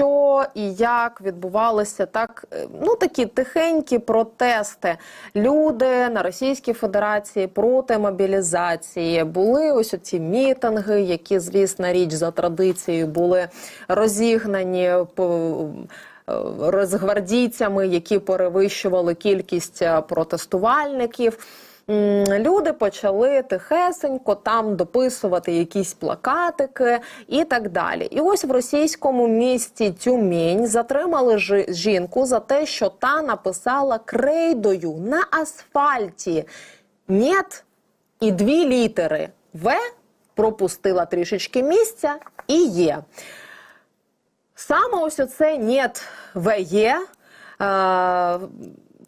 що і як відбувалися так, е, ну такі тихенькі протести. Люди на Російській Федерації проти мобілізації були ось оці мітинги, які, звісно, річ за традицією були розігнані по е, розгвардійцями, які перевищували кількість е, протестувальників. Люди почали тихесенько там дописувати якісь плакатики і так далі. І ось в російському місті Тюмень затримали жінку за те, що та написала крейдою на асфальті «Нєт» і дві літери В пропустила трішечки місця і є. Саме ось оце «Нєт ВЕ» е,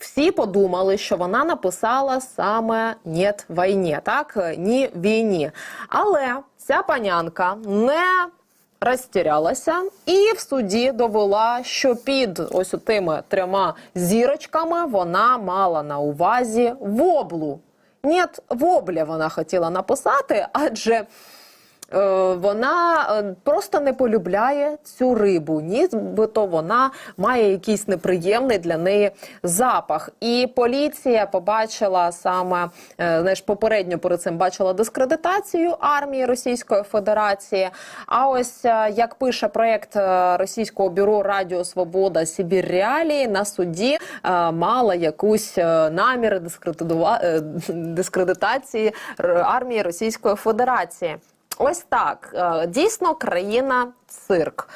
всі подумали, що вона написала саме «Нєт війні», так? Ні війні. Але ця панянка не розтірялася і в суді довела, що під ось тими трьома зірочками вона мала на увазі воблу. Нет, вобля вона хотіла написати, адже вона е, просто не полюбляє цю рибу. Нібито вона має якийсь неприємний для неї запах. І поліція побачила саме е, знаєш, попередньо перед цим бачила дискредитацію армії Російської Федерації. А ось е, як пише проект е, російського бюро Радіо Свобода Сибір Реалії на суді е, мала якусь е, наміри е, дискредитації армії Російської Федерації. Ось так. Е, Дійсно, країна цирк.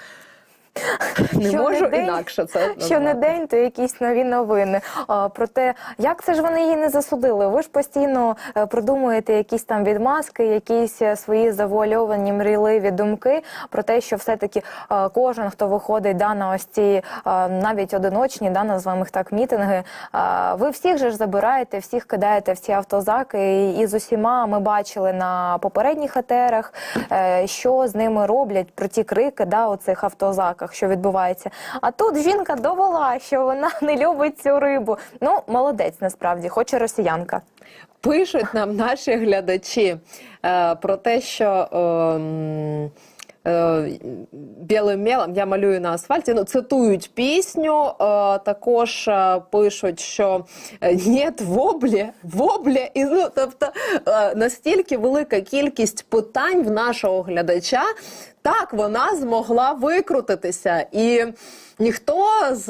Не Що можу не день- інакше це Що не день, то якісь нові новини. А, про те, як це ж вони її не засудили? Ви ж постійно е, продумуєте якісь там відмазки, якісь е, свої завуальовані мрійливі думки про те, що все-таки е, кожен, хто виходить да, на ось ці навіть одиночні, да, називаємо їх так, мітинги. е, Ви всіх же ж забираєте, всіх кидаєте в ці автозаки, і, і з усіма ми бачили на попередніх етерах, що з ними роблять про ті крики да, у цих автозаках, що відбувається. А тут жінка довела, що вона не любить цю рибу. Ну, молодець, насправді, хоч і росіянка. Пишуть нам наші глядачі е, про те, що. ем, Білим мелом я малюю на асфальті. Ну, цитують пісню. Е, також пишуть, що е, «Нєт воблі, воблі. І, ну, тобто настільки велика кількість питань в нашого глядача. Так, вона змогла викрутитися. І ніхто з.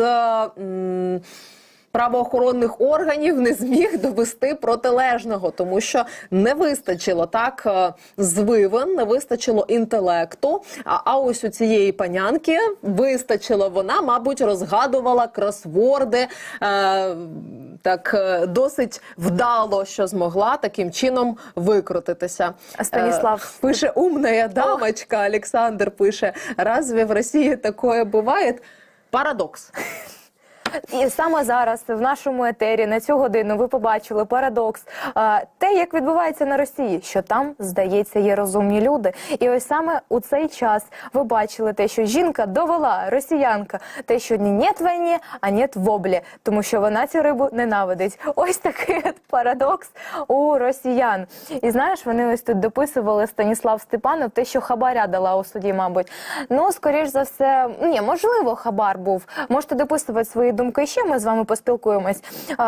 м, правоохоронних органів не зміг довести протилежного, тому що не вистачило так е, звивин, не вистачило інтелекту. А, а ось у цієї панянки вистачило. Вона, мабуть, розгадувала кросворди. Е, так е, досить вдало, що змогла таким чином викрутитися. Станіслав. Е, пише умная дамочка. Олександр пише: разве в Росії такое буває? Парадокс. І саме зараз в нашому етері на цю годину ви побачили парадокс. Те, як відбувається на Росії, що там, здається, є розумні люди. І ось саме у цей час ви бачили те, що жінка довела росіянка, те, що ні нет війні, а нет воблі, тому що вона цю рибу ненавидить. Ось такий парадокс у росіян. І знаєш, вони ось тут дописували Станіслав Степанов, те, що хабаря дала у суді, мабуть. Ну, скоріш за все, ні, можливо, хабар був. Можете дописувати свої думки ще. Ми з вами поспілкуємось.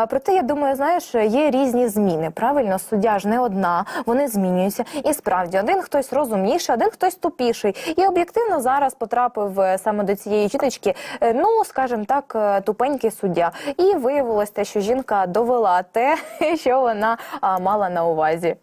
Проте я думаю, знаєш, є різні зміни. Правильно, суддя ж не одна, вони змінюються. І справді один хтось розумніший, один хтось тупіший. І об'єктивно зараз потрапив е, саме до цієї жіночки, е, ну скажімо так, е, тупенький суддя. І виявилось те, що жінка довела те, що вона мала на увазі.